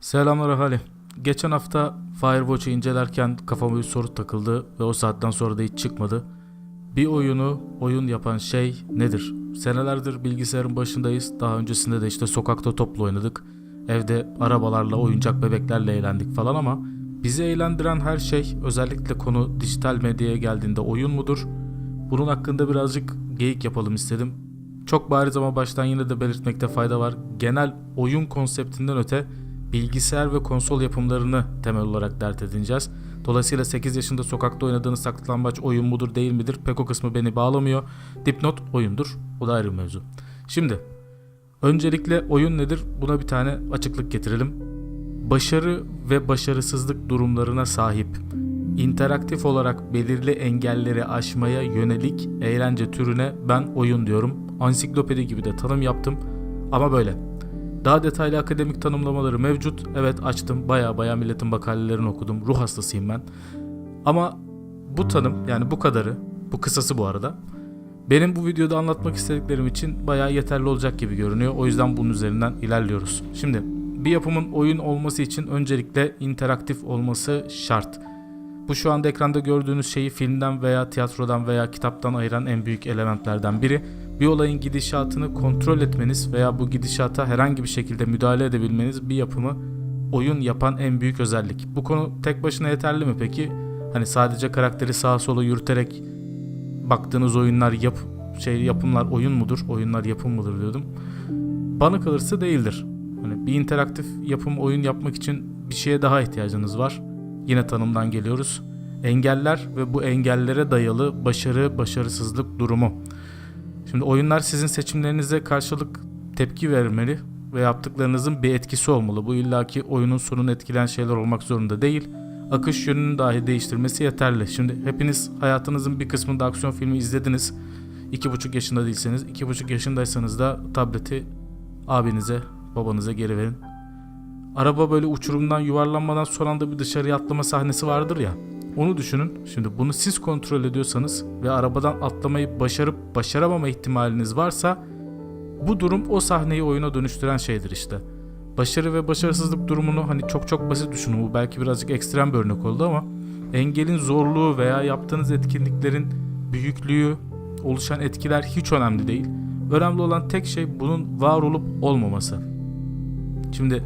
Selamlar ahali. Geçen hafta Firewatch'ı incelerken kafama bir soru takıldı ve o saatten sonra da hiç çıkmadı. Bir oyunu oyun yapan şey nedir? Senelerdir bilgisayarın başındayız. Daha öncesinde de işte sokakta topla oynadık. Evde arabalarla, oyuncak bebeklerle eğlendik falan ama bizi eğlendiren her şey özellikle konu dijital medyaya geldiğinde oyun mudur? Bunun hakkında birazcık geyik yapalım istedim. Çok bariz ama baştan yine de belirtmekte fayda var. Genel oyun konseptinden öte bilgisayar ve konsol yapımlarını temel olarak dert edineceğiz. Dolayısıyla 8 yaşında sokakta oynadığınız saklambaç oyun mudur değil midir pek o kısmı beni bağlamıyor. Dipnot oyundur. O da ayrı mevzu. Şimdi öncelikle oyun nedir buna bir tane açıklık getirelim. Başarı ve başarısızlık durumlarına sahip interaktif olarak belirli engelleri aşmaya yönelik eğlence türüne ben oyun diyorum. Ansiklopedi gibi de tanım yaptım ama böyle. Daha detaylı akademik tanımlamaları mevcut. Evet açtım baya baya milletin makalelerini okudum. Ruh hastasıyım ben. Ama bu tanım yani bu kadarı, bu kısası bu arada. Benim bu videoda anlatmak istediklerim için baya yeterli olacak gibi görünüyor. O yüzden bunun üzerinden ilerliyoruz. Şimdi bir yapımın oyun olması için öncelikle interaktif olması şart. Bu şu anda ekranda gördüğünüz şeyi filmden veya tiyatrodan veya kitaptan ayıran en büyük elementlerden biri. Bir olayın gidişatını kontrol etmeniz veya bu gidişata herhangi bir şekilde müdahale edebilmeniz bir yapımı oyun yapan en büyük özellik. Bu konu tek başına yeterli mi peki? Hani sadece karakteri sağa sola yürüterek baktığınız oyunlar yap şey yapımlar oyun mudur? Oyunlar yapım mıdır diyordum. Bana kalırsa değildir. Hani bir interaktif yapım oyun yapmak için bir şeye daha ihtiyacınız var. Yine tanımdan geliyoruz. Engeller ve bu engellere dayalı başarı, başarısızlık durumu. Şimdi oyunlar sizin seçimlerinize karşılık tepki vermeli ve yaptıklarınızın bir etkisi olmalı. Bu illaki oyunun sonunu etkileyen şeyler olmak zorunda değil. Akış yönünü dahi değiştirmesi yeterli. Şimdi hepiniz hayatınızın bir kısmında aksiyon filmi izlediniz. 2,5 yaşında değilseniz, 2,5 yaşındaysanız da tableti abinize, babanıza geri verin. Araba böyle uçurumdan yuvarlanmadan son anda bir dışarıya atlama sahnesi vardır ya. Onu düşünün. Şimdi bunu siz kontrol ediyorsanız ve arabadan atlamayı başarıp başaramama ihtimaliniz varsa bu durum o sahneyi oyuna dönüştüren şeydir işte. Başarı ve başarısızlık durumunu hani çok çok basit düşünün. Bu belki birazcık ekstrem bir örnek oldu ama engelin zorluğu veya yaptığınız etkinliklerin büyüklüğü, oluşan etkiler hiç önemli değil. Önemli olan tek şey bunun var olup olmaması. Şimdi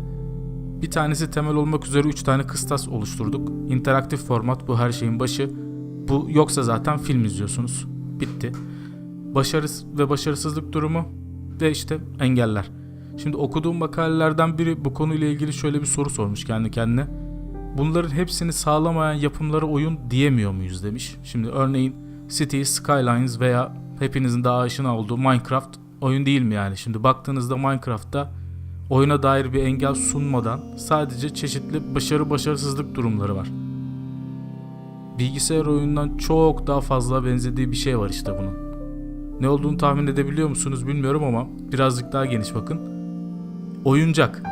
bir tanesi temel olmak üzere 3 tane kıstas oluşturduk. İnteraktif format bu her şeyin başı. Bu yoksa zaten film izliyorsunuz. Bitti. Başarı ve başarısızlık durumu ve işte engeller. Şimdi okuduğum makalelerden biri bu konuyla ilgili şöyle bir soru sormuş kendi kendine. Bunların hepsini sağlamayan yapımlara oyun diyemiyor muyuz demiş. Şimdi örneğin Cities, Skylines veya hepinizin daha aşina olduğu Minecraft oyun değil mi yani? Şimdi baktığınızda Minecraft'ta oyuna dair bir engel sunmadan sadece çeşitli başarı başarısızlık durumları var. Bilgisayar oyunundan çok daha fazla benzediği bir şey var işte bunun. Ne olduğunu tahmin edebiliyor musunuz bilmiyorum ama birazcık daha geniş bakın. Oyuncak.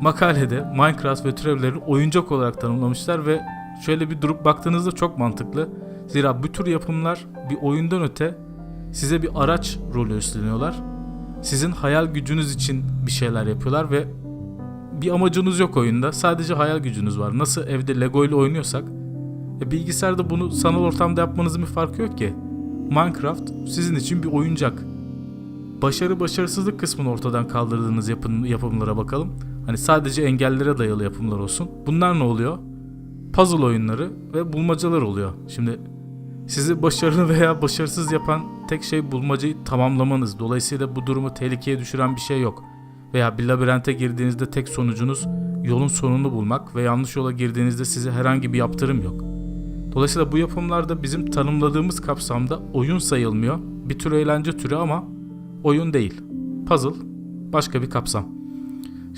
Makalede Minecraft ve türevlerini oyuncak olarak tanımlamışlar ve şöyle bir durup baktığınızda çok mantıklı. Zira bu tür yapımlar bir oyundan öte size bir araç rolü üstleniyorlar sizin hayal gücünüz için bir şeyler yapıyorlar ve bir amacınız yok oyunda. Sadece hayal gücünüz var. Nasıl evde Lego ile oynuyorsak e, bilgisayarda bunu sanal ortamda yapmanızın bir farkı yok ki. Minecraft sizin için bir oyuncak. Başarı başarısızlık kısmını ortadan kaldırdığınız yapım, yapımlara bakalım. Hani sadece engellere dayalı yapımlar olsun. Bunlar ne oluyor? Puzzle oyunları ve bulmacalar oluyor. Şimdi sizi başarılı veya başarısız yapan tek şey bulmacayı tamamlamanız. Dolayısıyla bu durumu tehlikeye düşüren bir şey yok. Veya bir labirente girdiğinizde tek sonucunuz yolun sonunu bulmak ve yanlış yola girdiğinizde size herhangi bir yaptırım yok. Dolayısıyla bu yapımlarda bizim tanımladığımız kapsamda oyun sayılmıyor. Bir tür eğlence türü ama oyun değil. Puzzle başka bir kapsam.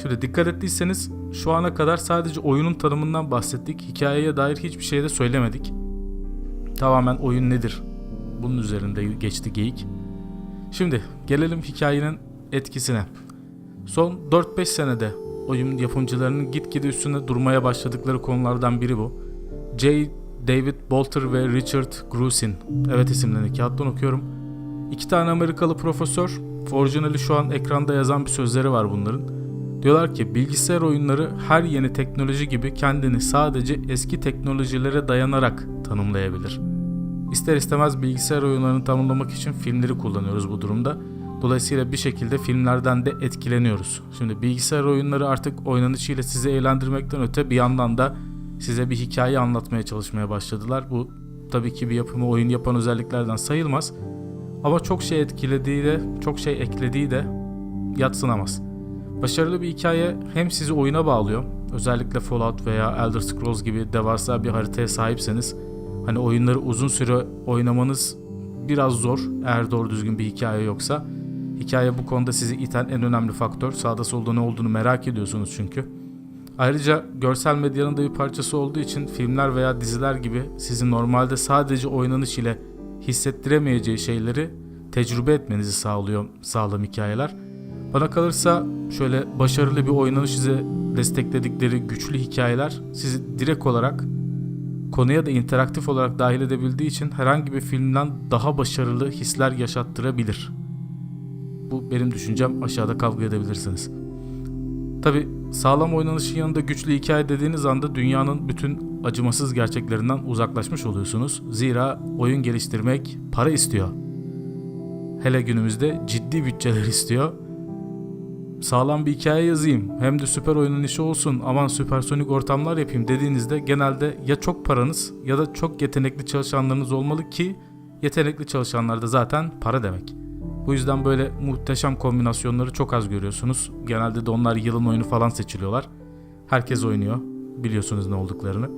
Şimdi dikkat ettiyseniz şu ana kadar sadece oyunun tanımından bahsettik. Hikayeye dair hiçbir şey de söylemedik. Tamamen oyun nedir? Bunun üzerinde geçti geyik. Şimdi gelelim hikayenin etkisine. Son 4-5 senede oyun yapımcılarının gitgide üstünde durmaya başladıkları konulardan biri bu. J. David Bolter ve Richard Grusin. Evet isimlerini kağıttan okuyorum. İki tane Amerikalı profesör. Orijinali şu an ekranda yazan bir sözleri var bunların. Diyorlar ki bilgisayar oyunları her yeni teknoloji gibi kendini sadece eski teknolojilere dayanarak tanımlayabilir. İster istemez bilgisayar oyunlarını tanımlamak için filmleri kullanıyoruz bu durumda. Dolayısıyla bir şekilde filmlerden de etkileniyoruz. Şimdi bilgisayar oyunları artık oynanışıyla sizi eğlendirmekten öte bir yandan da size bir hikaye anlatmaya çalışmaya başladılar. Bu tabii ki bir yapımı oyun yapan özelliklerden sayılmaz. Ama çok şey etkilediği de, çok şey eklediği de yatsınamaz. Başarılı bir hikaye hem sizi oyuna bağlıyor. Özellikle Fallout veya Elder Scrolls gibi devasa bir haritaya sahipseniz hani oyunları uzun süre oynamanız biraz zor eğer doğru düzgün bir hikaye yoksa. Hikaye bu konuda sizi iten en önemli faktör. Sağda solda ne olduğunu merak ediyorsunuz çünkü. Ayrıca görsel medyanın da bir parçası olduğu için filmler veya diziler gibi sizi normalde sadece oynanış ile hissettiremeyeceği şeyleri tecrübe etmenizi sağlıyor sağlam hikayeler. Bana kalırsa şöyle başarılı bir oynanış size destekledikleri güçlü hikayeler sizi direkt olarak konuya da interaktif olarak dahil edebildiği için herhangi bir filmden daha başarılı hisler yaşattırabilir. Bu benim düşüncem aşağıda kavga edebilirsiniz. Tabi sağlam oynanışın yanında güçlü hikaye dediğiniz anda dünyanın bütün acımasız gerçeklerinden uzaklaşmış oluyorsunuz. Zira oyun geliştirmek para istiyor. Hele günümüzde ciddi bütçeler istiyor. Sağlam bir hikaye yazayım hem de süper oynanışı olsun aman süpersonik ortamlar yapayım dediğinizde genelde ya çok paranız ya da çok yetenekli çalışanlarınız olmalı ki yetenekli çalışanlar da zaten para demek. Bu yüzden böyle muhteşem kombinasyonları çok az görüyorsunuz. Genelde de onlar yılın oyunu falan seçiliyorlar. Herkes oynuyor. Biliyorsunuz ne olduklarını.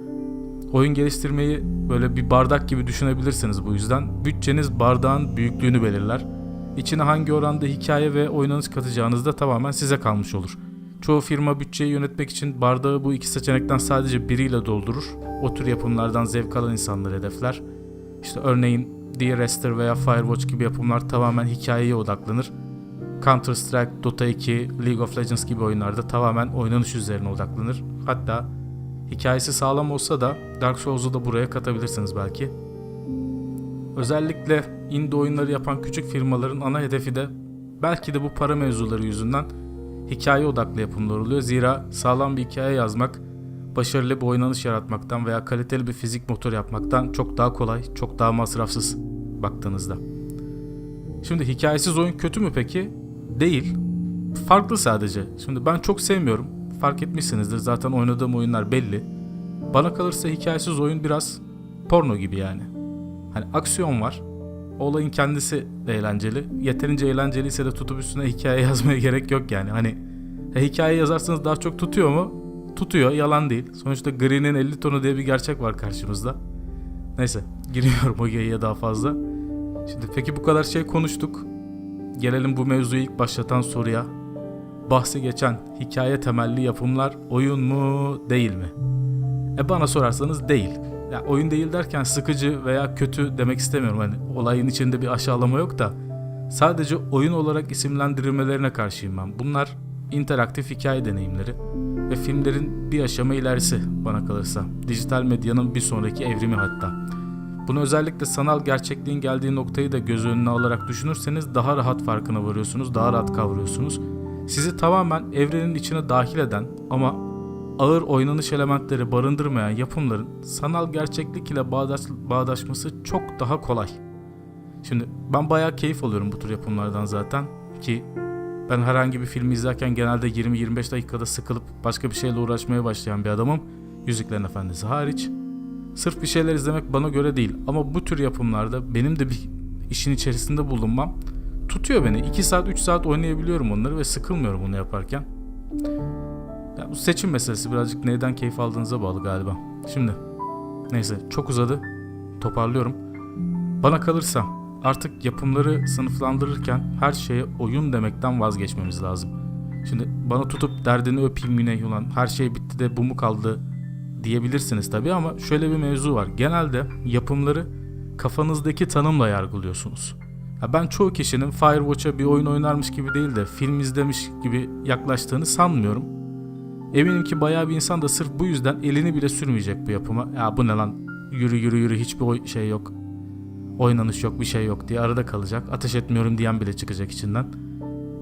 Oyun geliştirmeyi böyle bir bardak gibi düşünebilirsiniz bu yüzden. Bütçeniz bardağın büyüklüğünü belirler. İçine hangi oranda hikaye ve oynanış katacağınız da tamamen size kalmış olur. Çoğu firma bütçeyi yönetmek için bardağı bu iki seçenekten sadece biriyle doldurur. O tür yapımlardan zevk alan insanları hedefler. İşte örneğin Dear Esther veya Firewatch gibi yapımlar tamamen hikayeye odaklanır. Counter Strike, Dota 2, League of Legends gibi oyunlarda tamamen oynanış üzerine odaklanır. Hatta hikayesi sağlam olsa da Dark Souls'u da buraya katabilirsiniz belki. Özellikle indie oyunları yapan küçük firmaların ana hedefi de belki de bu para mevzuları yüzünden hikaye odaklı yapımlar oluyor. Zira sağlam bir hikaye yazmak başarılı bir oynanış yaratmaktan veya kaliteli bir fizik motor yapmaktan çok daha kolay, çok daha masrafsız baktığınızda. Şimdi hikayesiz oyun kötü mü peki? Değil. Farklı sadece. Şimdi ben çok sevmiyorum. Fark etmişsinizdir zaten oynadığım oyunlar belli. Bana kalırsa hikayesiz oyun biraz porno gibi yani. Hani aksiyon var. Olayın kendisi de eğlenceli. Yeterince eğlenceliyse de tutup üstüne hikaye yazmaya gerek yok yani. Hani e, hikaye yazarsanız daha çok tutuyor mu? Tutuyor, yalan değil. Sonuçta Green'in 50 tonu diye bir gerçek var karşımızda. Neyse, girmiyorum o geyiğe daha fazla. Şimdi peki bu kadar şey konuştuk. Gelelim bu mevzuyu ilk başlatan soruya. Bahsi geçen hikaye temelli yapımlar oyun mu değil mi? E bana sorarsanız değil. Ya oyun değil derken sıkıcı veya kötü demek istemiyorum. Hani olayın içinde bir aşağılama yok da sadece oyun olarak isimlendirilmelerine karşıyım ben. Bunlar interaktif hikaye deneyimleri ve filmlerin bir aşama ilerisi bana kalırsa. Dijital medyanın bir sonraki evrimi hatta. Bunu özellikle sanal gerçekliğin geldiği noktayı da göz önüne alarak düşünürseniz daha rahat farkına varıyorsunuz, daha rahat kavruyorsunuz. Sizi tamamen evrenin içine dahil eden ama ağır oynanış elementleri barındırmayan yapımların sanal gerçeklik ile bağdaş, bağdaşması çok daha kolay. Şimdi ben bayağı keyif alıyorum bu tür yapımlardan zaten ki ben herhangi bir filmi izlerken genelde 20-25 dakikada sıkılıp başka bir şeyle uğraşmaya başlayan bir adamım. Yüzüklerin Efendisi hariç. Sırf bir şeyler izlemek bana göre değil ama bu tür yapımlarda benim de bir işin içerisinde bulunmam tutuyor beni. 2 saat 3 saat oynayabiliyorum onları ve sıkılmıyorum bunu yaparken. Ya bu seçim meselesi birazcık neyden keyif aldığınıza bağlı galiba. Şimdi neyse çok uzadı. Toparlıyorum. Bana kalırsa artık yapımları sınıflandırırken her şeye oyun demekten vazgeçmemiz lazım. Şimdi bana tutup derdini öpeyim yine ulan her şey bitti de bu mu kaldı diyebilirsiniz tabii ama şöyle bir mevzu var. Genelde yapımları kafanızdaki tanımla yargılıyorsunuz. Ya ben çoğu kişinin Firewatch'a bir oyun oynarmış gibi değil de film izlemiş gibi yaklaştığını sanmıyorum. Eminim ki bayağı bir insan da sırf bu yüzden elini bile sürmeyecek bu yapıma. Ya bu ne lan yürü yürü yürü hiçbir şey yok. Oynanış yok bir şey yok diye arada kalacak. Ateş etmiyorum diyen bile çıkacak içinden.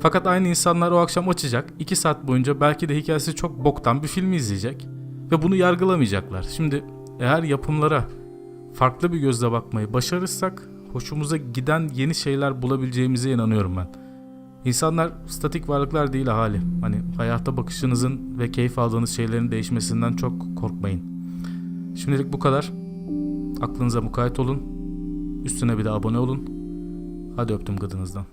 Fakat aynı insanlar o akşam açacak 2 saat boyunca belki de hikayesi çok boktan bir filmi izleyecek ve bunu yargılamayacaklar. Şimdi eğer yapımlara farklı bir gözle bakmayı başarırsak hoşumuza giden yeni şeyler bulabileceğimize inanıyorum ben. İnsanlar statik varlıklar değil hali. Hani hayata bakışınızın ve keyif aldığınız şeylerin değişmesinden çok korkmayın. Şimdilik bu kadar. Aklınıza mukayyet olun. Üstüne bir de abone olun. Hadi öptüm gıdınızdan.